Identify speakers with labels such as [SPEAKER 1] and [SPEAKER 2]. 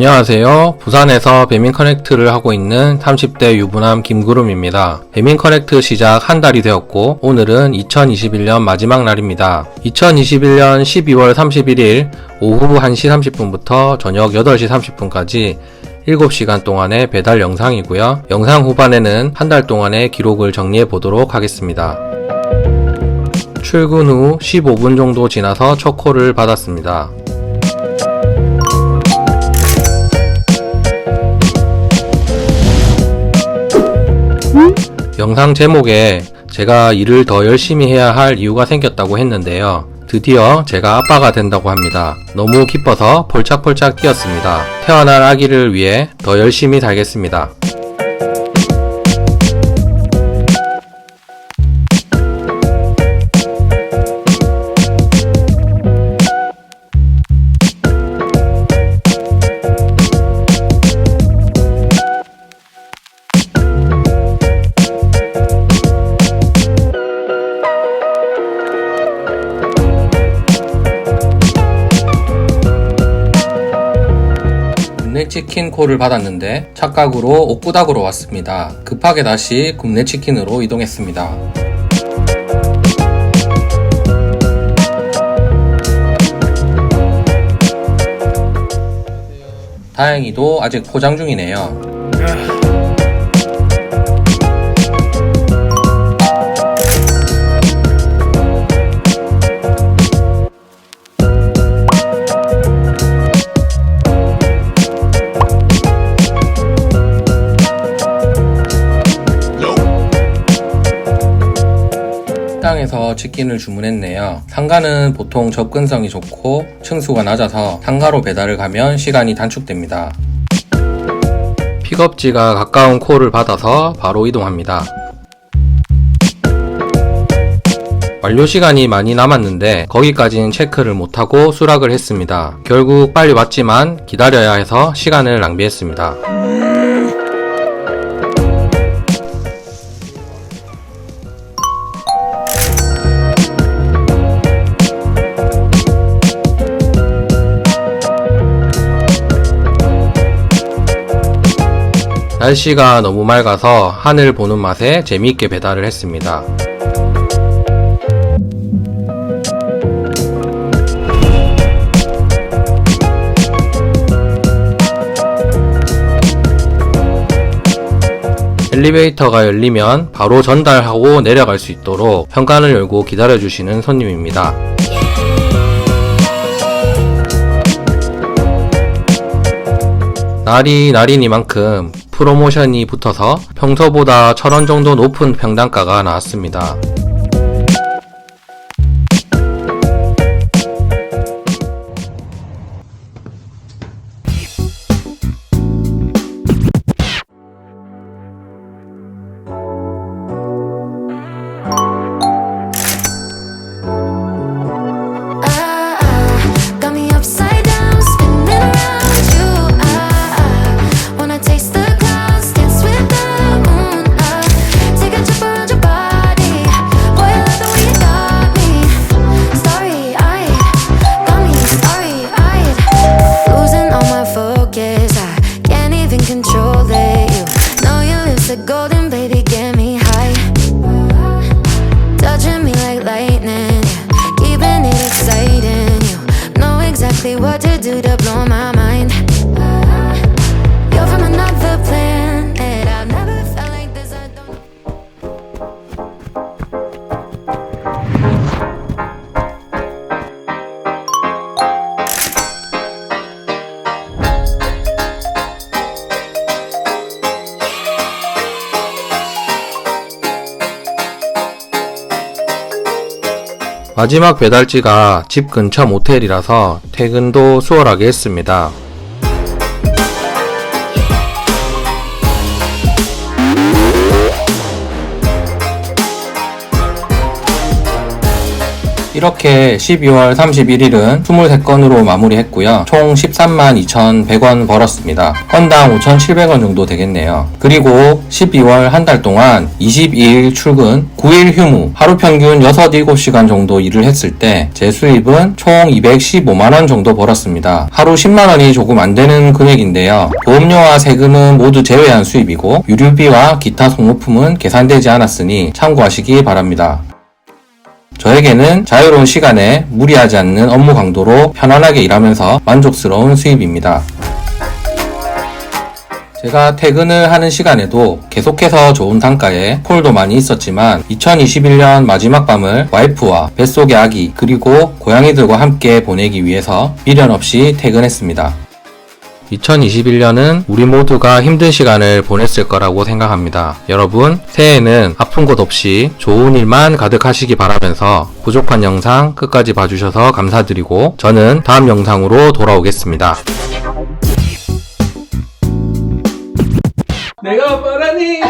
[SPEAKER 1] 안녕하세요. 부산에서 배민 커넥트를 하고 있는 30대 유부남 김구름입니다. 배민 커넥트 시작 한 달이 되었고 오늘은 2021년 마지막 날입니다. 2021년 12월 31일 오후 1시 30분부터 저녁 8시 30분까지 7시간 동안의 배달 영상이고요. 영상 후반에는 한 달 동안의 기록을 정리해 보도록 하겠습니다. 출근 후 15분 정도 지나서 첫 콜을 받았습니다. 영상 제목에 제가 일을 더 열심히 해야 할 이유가 생겼다고 했는데요. 드디어 제가 아빠가 된다고 합니다. 너무 기뻐서 폴짝폴짝 뛰었습니다. 태어날 아기를 위해 더 열심히 살겠습니다. 치킨 콜을 받았는데 착각으로 옥구닥으로 왔습니다. 급하게 다시 굽네치킨으로 이동했습니다. 다행히도 아직 포장 중이네요. 식당에서 치킨을 주문했네요. 상가는 보통 접근성이 좋고 층수가 낮아서 상가로 배달을 가면 시간이 단축됩니다. 픽업지가 가까운 콜을 받아서 바로 이동합니다. 완료 시간이 많이 남았는데 거기까지는 체크를 못하고 수락을 했습니다. 결국 빨리 왔지만 기다려야 해서 시간을 낭비했습니다. 날씨가 너무 맑아서 하늘 보는 맛에 재미있게 배달을 했습니다. 엘리베이터가 열리면 바로 전달하고 내려갈 수 있도록 현관을 열고 기다려주시는 손님입니다. 날이 날이니만큼 프로모션이 붙어서 평소보다 천원 정도 높은 평단가가 나왔습니다.
[SPEAKER 2] Exactly what to do to
[SPEAKER 1] 마지막 배달지가 집 근처 모텔이라서 퇴근도 수월하게 했습니다. 이렇게 12월 31일은 23건으로 마무리했고요. 총 13만 2,100원 벌었습니다. 건당 5,700원 정도 되겠네요. 그리고 12월 한 달 동안 22일 출근, 9일 휴무, 하루 평균 6, 7시간 정도 일을 했을 때 제 수입은 총 215만원 정도 벌었습니다. 하루 10만원이 조금 안 되는 금액인데요. 보험료와 세금은 모두 제외한 수입이고 유류비와 기타 소모품은 계산되지 않았으니 참고하시기 바랍니다. 저에게는 자유로운 시간에 무리하지 않는 업무 강도로 편안하게 일하면서 만족스러운 수입입니다. 제가 퇴근을 하는 시간에도 계속해서 좋은 단가에 콜도 많이 있었지만 2021년 마지막 밤을 와이프와 뱃속의 아기 그리고 고양이들과 함께 보내기 위해서 미련 없이 퇴근했습니다. 2021년은 우리 모두가 힘든 시간을 보냈을 거라고 생각합니다. 여러분, 새해에는 아픈 곳 없이 좋은 일만 가득하시기 바라면서 부족한 영상 끝까지 봐주셔서 감사드리고 저는 다음 영상으로 돌아오겠습니다.
[SPEAKER 3] 내가 바라니